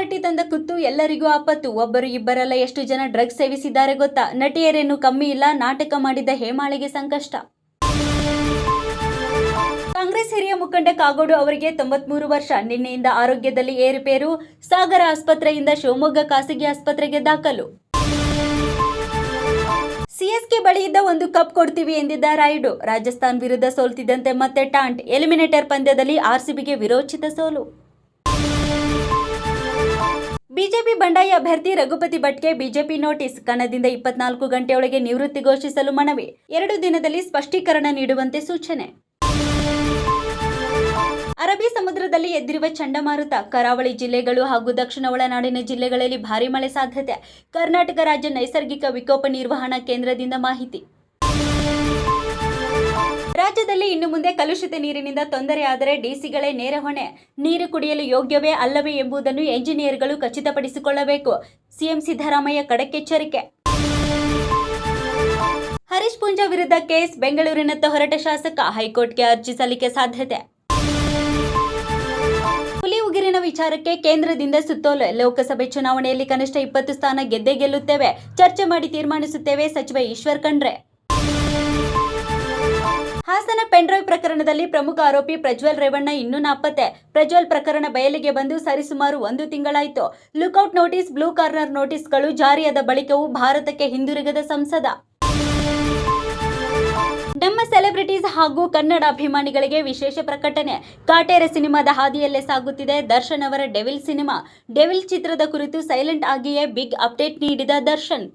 Party ತಂದ ಕುತ್ತು ಎಲ್ಲರಿಗೂ ಆಪತ್ತು. ಒಬ್ಬರು ಇಬ್ಬರಲ್ಲ ಎಷ್ಟು ಜನ ಡ್ರಗ್ಸ್ ಸೇವಿಸಿದ್ದಾರೆ ಗೊತ್ತಾ? ನಟಿಯರೇನು ಕಮ್ಮಿ ಇಲ್ಲ, ನಾಟಕ ಮಾಡಿದ ಹೇಮಾಳಿಗೆ ಸಂಕಷ್ಟ. ಕಾಂಗ್ರೆಸ್ ಹಿರಿಯ ಮುಖಂಡ ಕಾಗೋಡು ಅವರಿಗೆ ತೊಂಬತ್ಮೂರು ವರ್ಷ. ನಿನ್ನೆಯಿಂದ ಆರೋಗ್ಯದಲ್ಲಿ ಏರುಪೇರು. ಸಾಗರ ಆಸ್ಪತ್ರೆಯಿಂದ ಶಿವಮೊಗ್ಗ ಖಾಸಗಿ ಆಸ್ಪತ್ರೆಗೆ ದಾಖಲು. ಸಿಎಸ್ಕೆ ಬಳಿ ಇದ್ದ ಒಂದು ಕಪ್ ಕೊಡ್ತೀವಿ ಎಂದಿದ್ದ ರಾಯ್ಡು. ರಾಜಸ್ಥಾನ್ ವಿರುದ್ಧ ಸೋಲ್ತಿದ್ದಂತೆ ಮತ್ತೆ ಟಾಂಟ್. ಎಲಿಮಿನೇಟರ್ ಪಂದ್ಯದಲ್ಲಿ ಆರ್ಸಿಬಿಗೆ ವಿರೋಚಿತ ಸೋಲು. ಬಿಜೆಪಿ ಬಂಡಾಯ ಅಭ್ಯರ್ಥಿ ರಘುಪತಿ ಭಟ್ಗೆ ಬಿಜೆಪಿ ನೋಟಿಸ್. ಕಣದಿಂದ ಇಪ್ಪತ್ನಾಲ್ಕು ಗಂಟೆಯೊಳಗೆ ನಿವೃತ್ತಿ ಘೋಷಿಸಲು ಮನವಿ. ಎರಡು ದಿನದಲ್ಲಿ ಸ್ಪಷ್ಟೀಕರಣ ನೀಡುವಂತೆ ಸೂಚನೆ. ಅರಬ್ಬಿ ಸಮುದ್ರದಲ್ಲಿ ಎದ್ದಿರುವ ಚಂಡಮಾರುತ ಕರಾವಳಿ ಜಿಲ್ಲೆಗಳು ಹಾಗೂ ದಕ್ಷಿಣ ಒಳನಾಡಿನ ಜಿಲ್ಲೆಗಳಲ್ಲಿ ಭಾರಿ ಮಳೆ ಸಾಧ್ಯತೆ. ಕರ್ನಾಟಕ ರಾಜ್ಯ ನೈಸರ್ಗಿಕ ವಿಕೋಪ ನಿರ್ವಹಣಾ ಕೇಂದ್ರದಿಂದ ಮಾಹಿತಿ. ರಾಜ್ಯದಲ್ಲಿ ಇನ್ನು ಮುಂದೆ ಕಲುಷಿತ ನೀರಿನಿಂದ ತೊಂದರೆ ಆದರೆ ಡಿಸಿಗಳೇ ನೇರ ಹೊಣೆ. ನೀರು ಕುಡಿಯಲು ಯೋಗ್ಯವೇ ಅಲ್ಲವೇ ಎಂಬುದನ್ನು ಎಂಜಿನಿಯರ್ಗಳು ಖಚಿತಪಡಿಸಿಕೊಳ್ಳಬೇಕು. ಸಿಎಂ ಸಿದ್ದರಾಮಯ್ಯ ಕಡಕೆಚ್ಚರಿಕೆ. ಹರೀಶ್ ಪೂಂಜಾ ವಿರುದ್ಧ ಕೇಸ್ ಬೆಂಗಳೂರಿನತ್ತ ಹೊರಟ ಶಾಸಕ, ಹೈಕೋರ್ಟ್ಗೆ ಅರ್ಜಿ ಸಲ್ಲಿಕೆ ಸಾಧ್ಯತೆ. ಹುಲಿ ಉಗಿರಿನ ವಿಚಾರಕ್ಕೆ ಕೇಂದ್ರದಿಂದ ಸುತ್ತೋಲೆ. ಲೋಕಸಭೆ ಚುನಾವಣೆಯಲ್ಲಿ ಕನಿಷ್ಠ ಇಪ್ಪತ್ತು ಸ್ಥಾನ ಗೆದ್ದೇ ಗೆಲ್ಲುತ್ತೇವೆ. ಚರ್ಚೆ ಮಾಡಿ ತೀರ್ಮಾನಿಸುತ್ತೇವೆ ಸಚಿವ ಈಶ್ವರ್ ಖಂಡ್ರೆ. ಹಾಸನ ಪೆನ್ಡ್ರೈವ್ ಪ್ರಕರಣದಲ್ಲಿ ಪ್ರಮುಖ ಆರೋಪಿ ಪ್ರಜ್ವಲ್ ರೇವಣ್ಣ ಇನ್ನೂ ನಾಪತ್ತೆ. ಪ್ರಜ್ವಲ್ ಪ್ರಕರಣ ಬಯಲಿಗೆ ಬಂದು ಸರಿಸುಮಾರು ಒಂದು ತಿಂಗಳಾಯಿತು. ಲುಕೌಟ್ ನೋಟಿಸ್, ಬ್ಲೂ ಕಾರ್ನರ್ ನೋಟಿಸ್ಗಳು ಜಾರಿಯಾದ ಬಳಿಕವೂ ಭಾರತಕ್ಕೆ ಹಿಂದಿರುಗದ ಸಂಸದ. ನಮ್ಮ ಸೆಲೆಬ್ರಿಟೀಸ್ ಹಾಗೂ ಕನ್ನಡ ಅಭಿಮಾನಿಗಳಿಗೆ ವಿಶೇಷ ಪ್ರಕಟಣೆ. ಕಾಟೇರ ಸಿನಿಮಾದ ಹಾದಿಯಲ್ಲೇ ಸಾಗುತ್ತಿದೆ ದರ್ಶನ್ ಅವರ ಡೆವಿಲ್ ಸಿನಿಮಾ. ಡೆವಿಲ್ ಚಿತ್ರದ ಕುರಿತು ಸೈಲೆಂಟ್ ಆಗಿಯೇ ಬಿಗ್ ಅಪ್ಡೇಟ್ ನೀಡಿದ ದರ್ಶನ್.